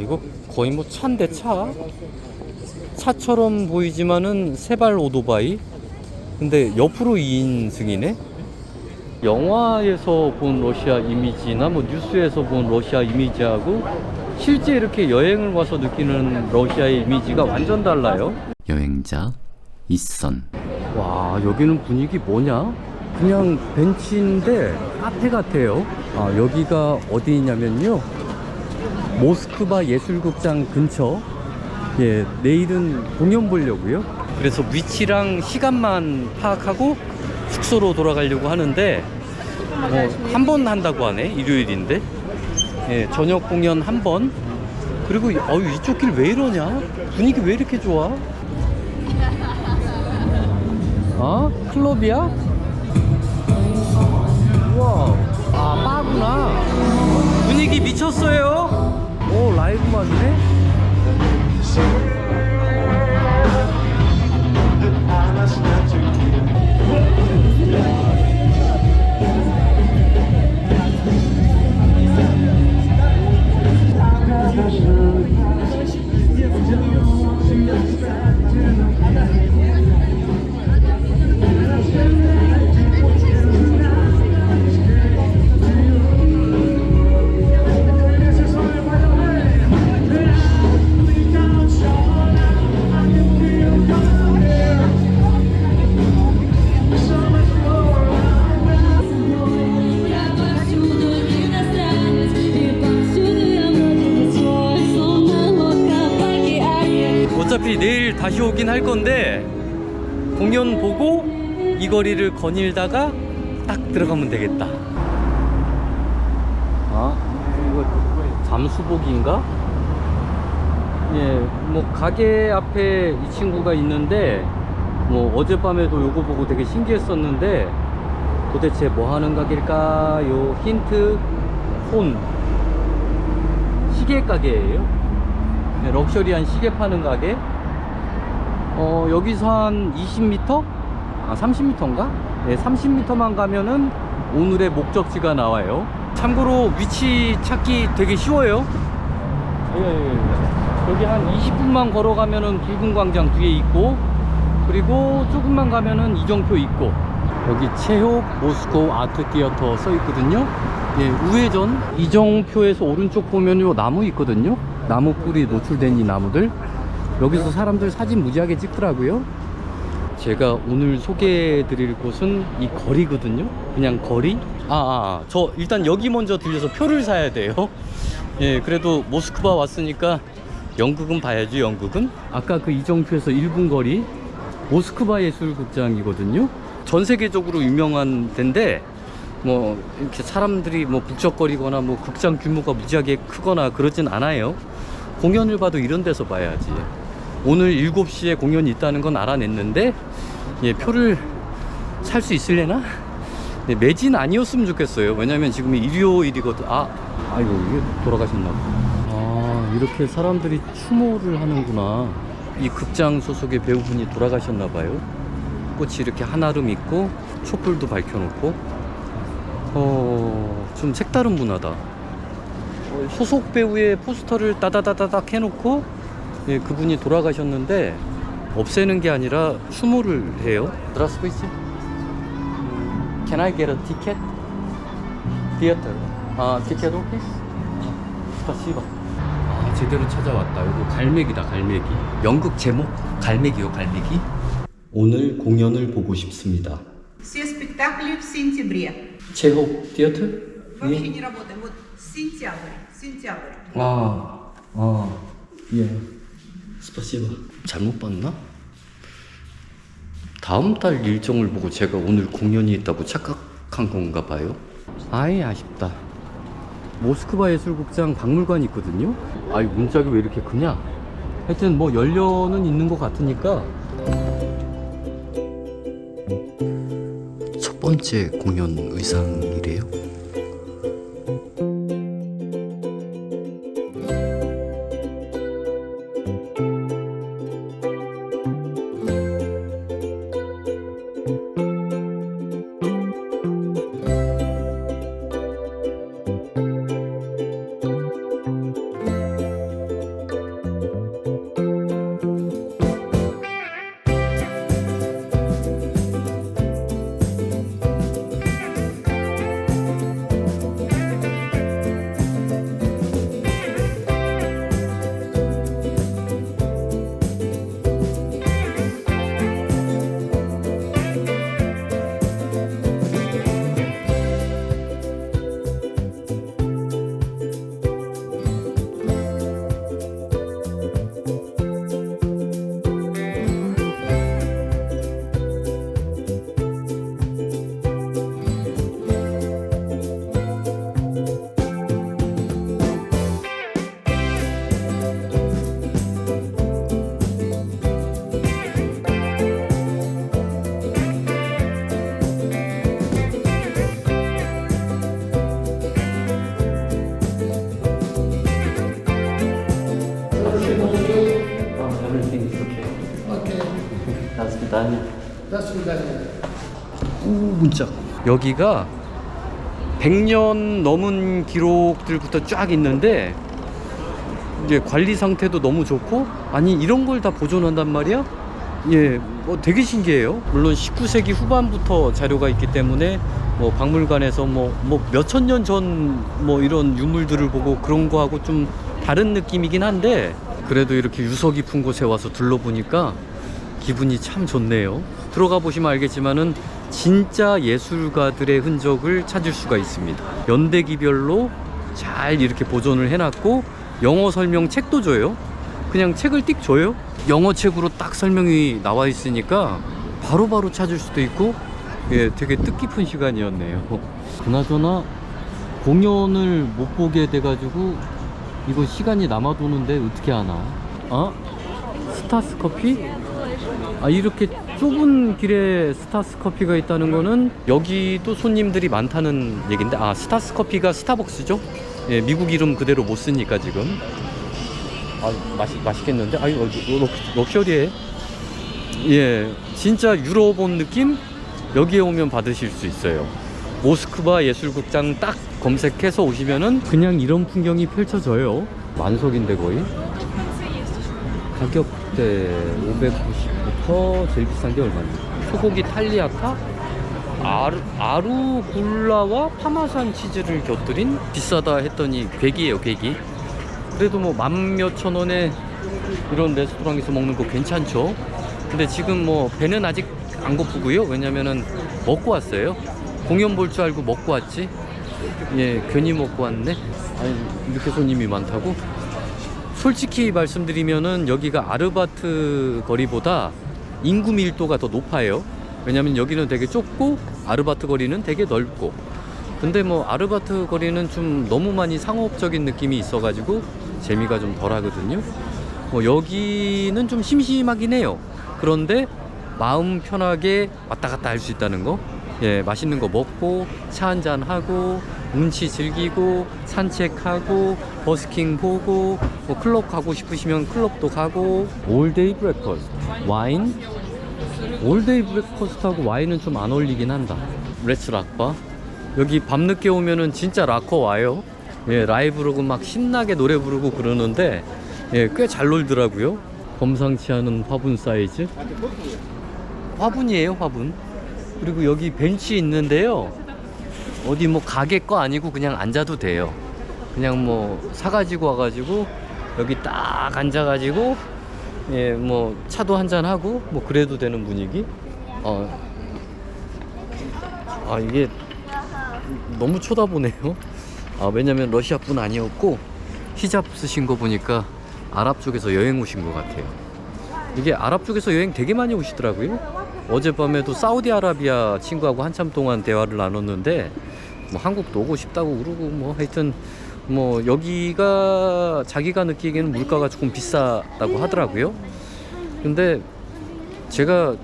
이거 거의 뭐 차인데 차? 차처럼 보이지만은 세발 오토바이? 근데 옆으로 2인승이네? 영화에서 본 러시아 이미지나 뭐 뉴스에서 본 러시아 이미지하고 실제 이렇게 여행을 와서 느끼는 러시아의 이미지가 완전 달라요. 여행자 이선. 와 여기는 분위기 뭐냐? 그냥 벤치인데 카페 같아요. 아 여기가 어디냐면요 모스크바 예술극장 근처? 예 내일은 공연 보려고요. 그래서 위치랑 시간만 파악하고 숙소로 돌아가려고 하는데 어, 한번 한다고 하네 일요일인데. 예 저녁 공연 한 번. 그리고 어유 이쪽 길 왜 이러냐? 분위기 왜 이렇게 좋아? 어? 클럽이야? 우와. 아 바구나. 분위기 미쳤어요 오 라이브 맞네 다시 오긴 할 건데 공연 보고 이 거리를 거닐다가 딱 들어가면 되겠다. 아 이거 잠수복인가? 예, 뭐 가게 앞에 이 친구가 있는데 뭐 어젯밤에도 요거 보고 되게 신기했었는데 도대체 뭐 하는 가게일까요? 힌트 폰 시계 가게예요. 네, 럭셔리한 시계 파는 가게. 어, 여기서 한 20m? 아, 30m인가? 네, 30m만 가면은 오늘의 목적지가 나와요. 참고로 위치 찾기 되게 쉬워요. 예, 예, 예. 여기 한 20분만 걸어가면은 붉은 광장 뒤에 있고, 그리고 조금만 가면은 이정표 있고, 여기 체홉 모스코 아트 티어터 써 있거든요. 예, 우회전 이정표에서 오른쪽 보면 요 나무 있거든요. 나무 뿌리 노출된 이 나무들. 여기서 사람들 사진 무지하게 찍더라고요. 제가 오늘 소개해 드릴 곳은 이 거리거든요. 그냥 거리. 아, 아, 저 일단 여기 먼저 들려서 표를 사야 돼요. 예, 그래도 모스크바 왔으니까 연극은 봐야죠, 연극은. 아까 그 이정표에서 1분 거리 모스크바 예술극장이거든요. 전 세계적으로 유명한 데인데 뭐 이렇게 사람들이 뭐 북적거리거나 뭐 극장 규모가 무지하게 크거나 그러진 않아요. 공연을 봐도 이런 데서 봐야지. 오늘 7시에 공연이 있다는 건 알아냈는데 예, 표를 살 수 있을래나? 네, 매진 아니었으면 좋겠어요. 왜냐면 지금 일요일이거든. 아, 아이고 이게 돌아가셨나 봐. 아, 이렇게 사람들이 추모를 하는구나. 이 극장 소속의 배우분이 돌아가셨나 봐요. 꽃이 이렇게 한아름 있고 촛불도 밝혀놓고 어, 좀 색다른 문화다. 어, 소속 배우의 포스터를 따다다다닥 해놓고 예, 그분이 돌아가셨는데 없애는 게 아니라 추모를 해요. Здравствуйте. Can I get a ticket? Theater. 아, ticket office? 스파시바. 아, 제대로 찾아왔다. 이거 갈매기다, 갈매기. 연극 제목 갈매기요, 갈매기. 오늘 공연을 보고 싶습니다. Все спектакли в сентябре. 체홉 티어터? Вообще не работаем. Вот сентябрь. Сентябрь. 아, 아, 예. 스파시바. 잘못 봤나? 다음 달 일정을 보고 제가 오늘 공연이 있다고 착각한 건가 봐요. 아이, 아쉽다. 모스크바 예술극장 박물관이 있거든요. 아이, 문짝이 왜 이렇게 크냐? 하여튼 뭐 열려는 있는 것 같으니까. 첫 번째 공연 의상이래요. 오 문짝 여기가 100년 넘은 기록들부터 쫙 있는데 이제 관리 상태도 너무 좋고 아니 이런 걸 다 보존한단 말이야? 예, 뭐 되게 신기해요. 물론 19세기 후반부터 자료가 있기 때문에 뭐 박물관에서 뭐 뭐 몇천 년 전 뭐 이런 유물들을 보고 그런 거하고 좀 다른 느낌이긴 한데 그래도 이렇게 유서 깊은 곳에 와서 둘러보니까 기분이 참 좋네요. 들어가 보시면 알겠지만은 진짜 예술가들의 흔적을 찾을 수가 있습니다. 연대기별로 잘 이렇게 보존을 해놨고 영어 설명 책도 줘요. 그냥 책을 띡 줘요. 영어 책으로 딱 설명이 나와 있으니까 바로바로 찾을 수도 있고 예, 되게 뜻깊은 시간이었네요. 그나저나 공연을 못 보게 돼가지고 이거 시간이 남아도는데 어떻게 하나? 어? 스타스 커피? 아 이렇게 좁은 길에 스타스 커피가 있다는 거는? 여기도 손님들이 많다는 얘긴데 아 스타스 커피가 스타벅스죠? 예, 미국 이름 그대로 못 쓰니까 지금. 아 맛이 맛있겠는데? 아유 어, 럭, 럭셔리해. 예 진짜 유럽 온 느낌? 여기에 오면 받으실 수 있어요. 모스크바 예술극장 딱 검색해서 오시면은 그냥 이런 풍경이 펼쳐져요? 만석인데 거의? 가격 대 590부터 제일 비싼 게 얼마냐 소고기 탈리아타 아루, 아루 굴라와 파마산 치즈를 곁들인 비싸다 했더니 괴기예요 괴기. 그래도 뭐 만 몇천 원에 이런 레스토랑에서 먹는 거 괜찮죠? 근데 지금 뭐 배는 아직 안 고프고요. 왜냐면은 먹고 왔어요. 공연 볼 줄 알고 먹고 왔지. 예 괜히 먹고 왔네. 아니 이렇게 손님이 많다고 솔직히 말씀드리면은 여기가 아르바트 거리보다 인구 밀도가 더 높아요. 왜냐면 여기는 되게 좁고 아르바트 거리는 되게 넓고. 근데 뭐 아르바트 거리는 좀 너무 많이 상업적인 느낌이 있어가지고 재미가 좀 덜하거든요. 뭐 여기는 좀 심심하긴 해요. 그런데 마음 편하게 왔다 갔다 할 수 있다는 거. 예, 맛있는 거 먹고 차 한잔 하고 운치 즐기고 산책하고 버스킹 보고 뭐 클럽 가고 싶으시면 클럽도 가고. 올데이 브레커스트 와인 올데이 브레커스트하고 와인은 좀 안 어울리긴 한다. 레츠 락바? 여기 밤늦게 오면은 진짜 락커 와요. 예 라이브로고 막 신나게 노래 부르고 그러는데 예꽤 잘 놀더라고요. 범상치 않은 화분 사이즈? 화분이에요 화분. 그리고 여기 벤치 있는데요 어디 뭐 가게 거 아니고 그냥 앉아도 돼요. 그냥 뭐 사가지고 와가지고 여기 딱 앉아가지고 예 뭐 차도 한잔 하고 뭐 그래도 되는 분위기? 어. 아 이게 너무 쳐다보네요. 아 왜냐면 러시아 분 아니었고 히잡 쓰신 거 보니까 아랍 쪽에서 여행 오신 것 같아요. 이게 아랍 쪽에서 여행 되게 많이 오시더라고요 어젯밤에도 사우디아라비아 친구하고 한참 동안 대화를 나눴는데 뭐 한국도 오고 싶다고 그러고 뭐 하여튼 뭐 여기가 자기가 느끼기에는 물가가 조금 비싸다고 하더라고요. 근데 제가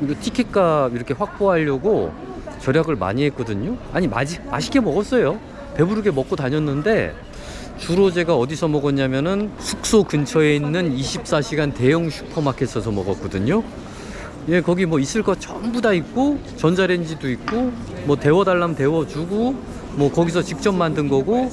이거 티켓값 이렇게 확보하려고 절약을 많이 했거든요. 아니 마지, 맛있게 먹었어요. 배부르게 먹고 다녔는데 주로 제가 어디서 먹었냐면은 숙소 근처에 있는 24시간 대형 슈퍼마켓에서 먹었거든요. 예, 거기 뭐 있을 거 전부 다 있고 전자레인지도 있고 뭐 데워달라면 데워 주고 뭐 거기서 직접 만든 거고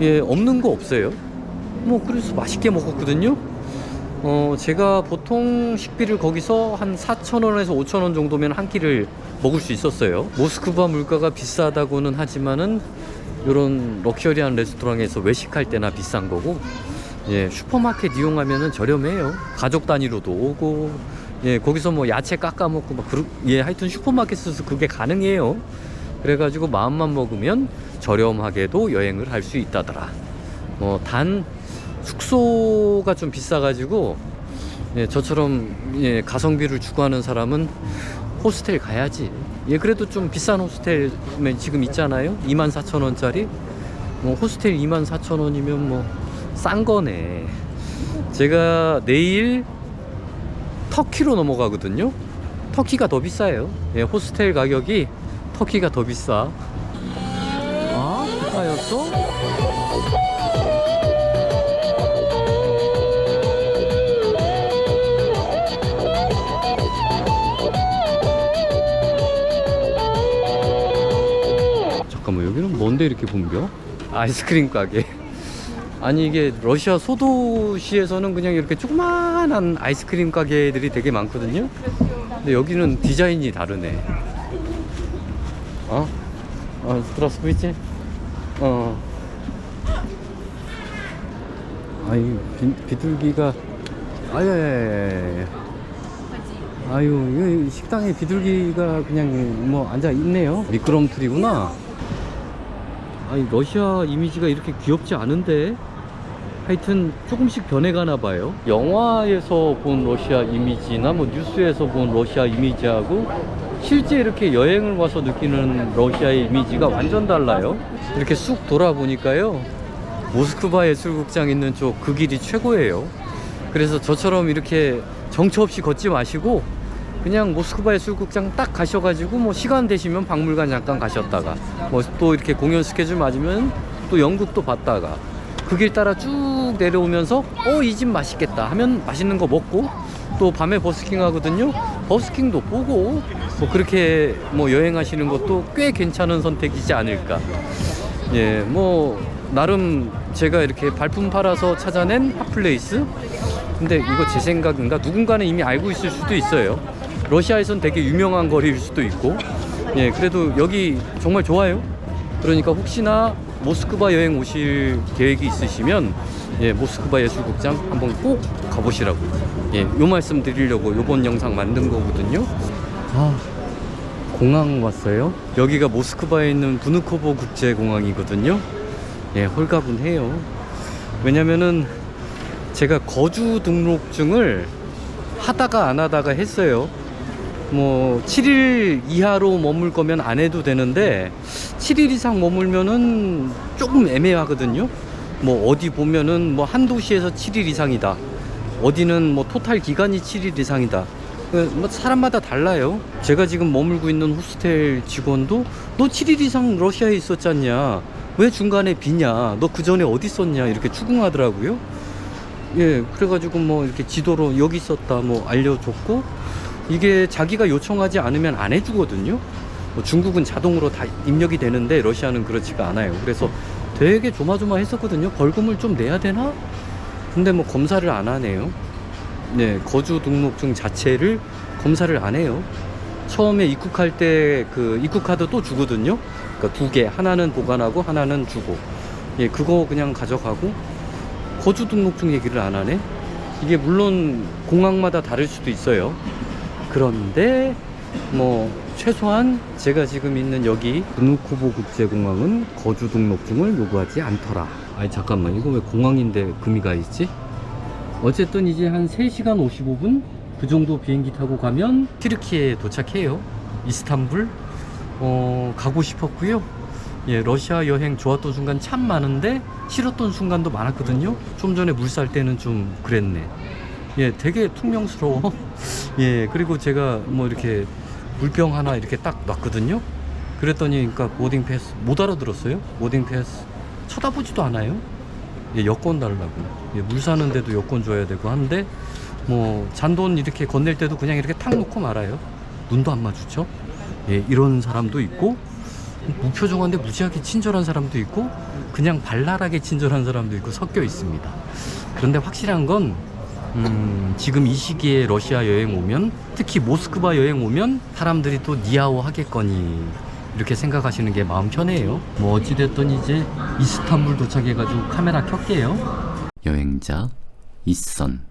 예, 없는 거 없어요. 뭐 그래서 맛있게 먹었거든요. 어, 제가 보통 식비를 거기서 한 4,000원에서 5,000원 정도면 한 끼를 먹을 수 있었어요. 모스크바 물가가 비싸다고는 하지만은 이런 럭셔리한 레스토랑에서 외식할 때나 비싼 거고 예, 슈퍼마켓 이용하면은 저렴해요. 가족 단위로도 오고 예, 거기서 뭐 야채 깎아 먹고 막 그러, 예, 하여튼 슈퍼마켓에서 그게 가능해요. 그래가지고 마음만 먹으면 저렴하게도 여행을 할 수 있다더라. 뭐 단 숙소가 좀 비싸가지고 예, 저처럼 예, 가성비를 추구하는 사람은 호스텔 가야지. 예, 그래도 좀 비싼 호스텔 지금 있잖아요. 24,000원짜리. 뭐 호스텔 24,000원이면 뭐 싼 거네. 제가 내일 터키로 넘어가거든요 터키가 더 비싸요 예, 호스텔 가격이 터키가 더 비싸 아? 국가였어? 잠깐만 여기는 뭔데 이렇게 붐벼? 아이스크림 가게 아니 이게 러시아 소도시에서는 그냥 이렇게 조그만 조그만한 아이스크림 가게들이 되게 많거든요 근데 여기는 디자인이 다르네 어? 어, 스트라스 보이지? 어. 아유, 비, 비둘기가. 아예. 아유, 이거 식당에 비둘기가 그냥 뭐 앉아 있네요. 미끄럼틀이구나. 아니, 러시아 이미지가 이렇게 귀엽지 않은데? 하여튼 조금씩 변해가나 봐요. 영화에서 본 러시아 이미지나 뭐 뉴스에서 본 러시아 이미지하고 실제 이렇게 여행을 와서 느끼는 러시아의 이미지가 완전 달라요. 이렇게 쑥 돌아보니까요. 모스크바 예술극장 있는 쪽 그 길이 최고예요. 그래서 저처럼 이렇게 정처 없이 걷지 마시고 그냥 모스크바 예술극장 딱 가셔가지고 뭐 시간 되시면 박물관 잠깐 가셨다가 뭐 또 이렇게 공연 스케줄 맞으면 또 연극도 봤다가 그 길 따라 쭉 내려오면서 어 이 집 맛있겠다 하면 맛있는 거 먹고 또 밤에 버스킹 하거든요 버스킹도 보고 뭐 그렇게 뭐 여행하시는 것도 꽤 괜찮은 선택이지 않을까 예, 뭐 나름 제가 이렇게 발품 팔아서 찾아낸 핫플레이스. 근데 이거 제 생각인가 누군가는 이미 알고 있을 수도 있어요. 러시아에선 되게 유명한 거리일 수도 있고. 예, 그래도 여기 정말 좋아요. 그러니까 혹시나 모스크바 여행 오실 계획이 있으시면 예, 모스크바 예술극장 한번 꼭 가보시라고. 예, 요 말씀 드리려고 요번 영상 만든 거거든요. 아, 공항 왔어요. 여기가 모스크바에 있는 부누코보 국제공항이거든요. 예, 홀가분해요. 왜냐면은 제가 거주 등록증을 하다가 안 하다가 했어요. 뭐 7일 이하로 머물 거면 안 해도 되는데 7일 이상 머물면은 조금 애매하거든요. 뭐 어디 보면은 뭐 한 도시에서 7일 이상이다. 어디는 뭐 토탈 기간이 7일 이상이다. 그뭐 사람마다 달라요. 제가 지금 머물고 있는 호스텔 직원도 너 7일 이상 러시아에 있었잖냐. 왜 중간에 비냐. 너 그 전에 어디 있었냐. 이렇게 추궁하더라고요. 예, 그래가지고 뭐 이렇게 지도로 여기 있었다 뭐 알려줬고 이게 자기가 요청하지 않으면 안 해주거든요. 뭐 중국은 자동으로 다 입력이 되는데 러시아는 그렇지가 않아요. 그래서 되게 조마조마했었거든요. 벌금을 좀 내야 되나? 근데 뭐 검사를 안 하네요. 네, 거주 등록증 자체를 검사를 안 해요. 처음에 입국할 때 그 입국 카드 또 주거든요. 그러니까 두 개, 하나는 보관하고 하나는 주고. 예, 그거 그냥 가져가고 거주 등록증 얘기를 안 하네. 이게 물론 공항마다 다를 수도 있어요. 그런데 뭐 최소한 제가 지금 있는 여기 브누코보 국제공항은 거주 등록증을 요구하지 않더라. 아니 잠깐만 이거 왜 공항인데 금이 가 있지? 어쨌든 이제 한 3시간 55분 그 정도 비행기 타고 가면 튀르키에 도착해요. 이스탄불 어, 가고 싶었고요. 예, 러시아 여행 좋았던 순간 참 많은데 싫었던 순간도 많았거든요. 좀 전에 물살 때는 좀 그랬네. 예, 되게 퉁명스러워. 예, 그리고 제가 뭐 이렇게 물병 하나 이렇게 딱 놨거든요. 그랬더니 그러니까 보딩 패스 못 알아들었어요. 보딩 패스 쳐다보지도 않아요. 예, 여권 달라고. 예, 물 사는데도 여권 줘야 되고 한데 뭐 잔돈 이렇게 건넬 때도 그냥 이렇게 탁 놓고 말아요. 눈도 안 마주쳐. 예, 이런 사람도 있고 무표정한데 무지하게 친절한 사람도 있고 그냥 발랄하게 친절한 사람도 있고 섞여 있습니다. 그런데 확실한 건 음, 지금 이 시기에 러시아 여행 오면 특히 모스크바 여행 오면 사람들이 또 니아오 하겠거니 이렇게 생각하시는 게 마음 편해요. 뭐 어찌됐든 이제 이스탄불 도착해가지고 카메라 켤게요. 여행자 이선